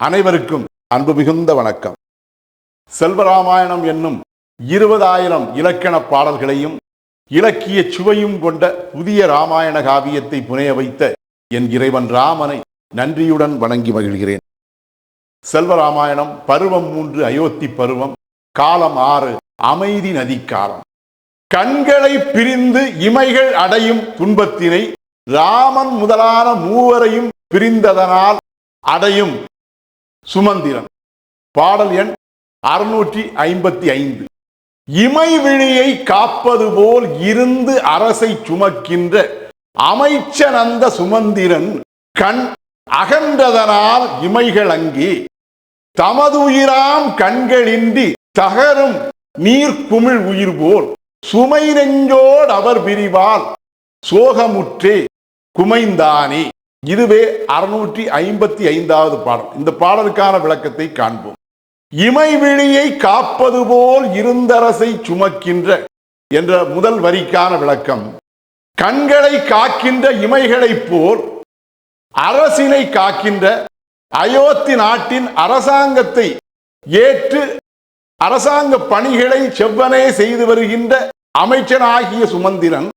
அனைவருக்கும் அன்பு மிகுந்த வணக்கம். செல்வராமாயணம் என்னும் இருபதாயிரம் இலக்கண பாடல்களையும் இலக்கிய சுவையும் கொண்ட புதிய ராமாயண காவியத்தை புனைய வைத்த என் இறைவன் ராமனை நன்றியுடன் வணங்கி மகிழ்கிறேன். செல்வராமாயணம் பருவம் மூன்று அயோத்தி பருவம் காலம் ஆறு அமைதி நதி காலம் கண்களை பிரிந்து இமைகள் அடையும் துன்பத்தினை ராமன் முதலான மூவரையும் பிரிந்ததனால் அடையும் சுமந்திரன் பாடல் எண் அறுநூற்றி ஐம்பத்தி ஐந்து. இமை விழியை காப்பது போல் இருந்து அரசை சுமக்கின்ற அமைச்சனந்த சுமந்திரன் கண் அகன்றதனால் இமைகள் அங்கே. தமதுயிராம் கண்களின்றி தகரும் நீர் குமிழ் உயிர் போல் சுமை நெஞ்சோடு அவர் பிரிவால் சோகமுற்றே குமைந்தானே. இதுவே அறுநூற்றி ஐம்பத்தி ஐந்தாவது பாடல். இந்த பாடலுக்கான விளக்கத்தை காண்போம். இமைவிழியை காப்பது போல் இருந்தரசை சுமக்கின்ற என்ற முதல் வரிக்கான விளக்கம் கண்களை காக்கின்ற இமைகளைப் போல் அரசினை காக்கின்ற அயோத்தி நாட்டின் அரசாங்கத்தை ஏற்று அரசாங்க பணிகளை செவ்வனே செய்து வருகின்ற அமைச்சனாகிய சுமந்திரன்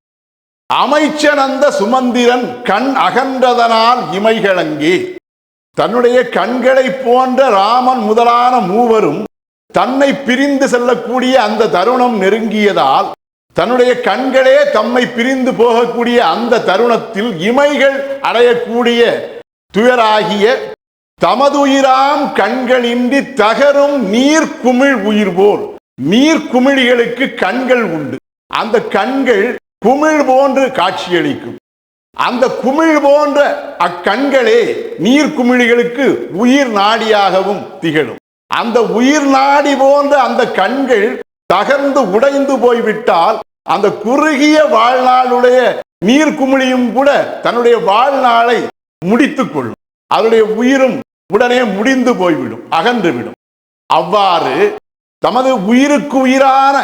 அமைச்சனந்த சுமந்திரன் கண் அகன்றதனால் இமைகளங்கி தன்னுடைய கண்களை போன்ற ராமன் முதலான மூவரும் தன்னை பிரிந்து செல்லக்கூடிய அந்த தருணம் நெருங்கியதால் தன்னுடைய கண்களே தம்மை பிரிந்து போகக்கூடிய அந்த தருணத்தில் இமைகள் அடையக்கூடிய துயராகிய தமதுயிராம் கண்களின்றி தகரும் நீர் குமிழ் உயிர் போல் நீர் குமிழிகளுக்கு கண்கள் உண்டு. அந்த கண்கள் குமிழ் போன்று காட்சியளிக்கும். அந்த குமிழ் போன்ற அக்கண்களே நீர் குமிழிகளுக்கு உயிர் நாடியாகவும் திகழும். அந்த உயிர் நாடி போன்ற அந்த கண்கள் தகர்ந்து உடைந்து போய்விட்டால் அந்த குறுகிய வாழ்நாளுடைய நீர் குமிழியும் கூட தன்னுடைய வாழ்நாளை முடித்துக் கொள்ளும். அதனுடைய உயிரும் உடனே முடிந்து போய்விடும் அகன்றுவிடும் அவ்வாறு தமது உயிருக்கு உயிரான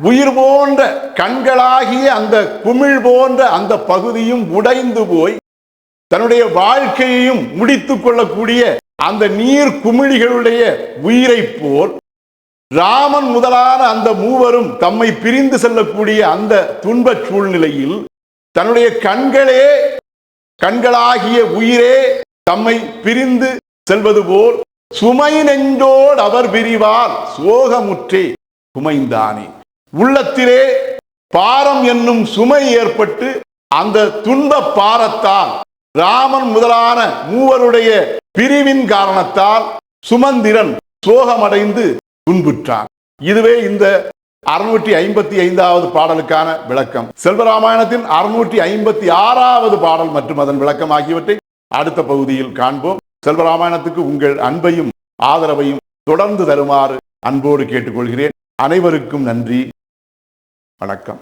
உயிர் போன்ற கண்களாகிய அந்த குமிழ் போன்ற அந்த பகுதியும் உடைந்து போய் தன்னுடைய வாழ்க்கையையும் முடித்து கொள்ளக்கூடிய அந்த நீர் குமிழிகளுடைய உயிரை போல் ராமன் முதலான அந்த மூவரும் தம்மை பிரிந்து செல்லக்கூடிய அந்த துன்பச் சூழ்நிலையில் தன்னுடைய கண்களே கண்களாகிய உயிரே தம்மை பிரிந்து செல்வது போல் சுமை நெஞ்சோடு அவர் பிரிவார் சோகமுற்றே சுமைந்தானே உள்ளத்திலே பாரம் என்னும் சுமை ஏற்பட்டு அந்த துன்ப பாரத்தால் ராமன் முதலான மூவருடைய பிரிவின் காரணத்தால் சுமந்திரன் சோகமடைந்து துன்புற்றான் இதுவே இந்த அறுநூற்றி ஐம்பத்தி ஐந்தாவது பாடலுக்கான விளக்கம். செல்வராமாயணத்தின் அறுநூற்றி ஐம்பத்தி ஆறாவது பாடல் மற்றும் அதன் விளக்கம் ஆகியவற்றை அடுத்த பகுதியில் காண்போம். செல்வராமாயணத்துக்கு உங்கள் அன்பையும் ஆதரவையும் தொடர்ந்து தருமாறு அன்போடு கேட்டுக்கொள்கிறேன். அனைவருக்கும் நன்றி. வணக்கம்.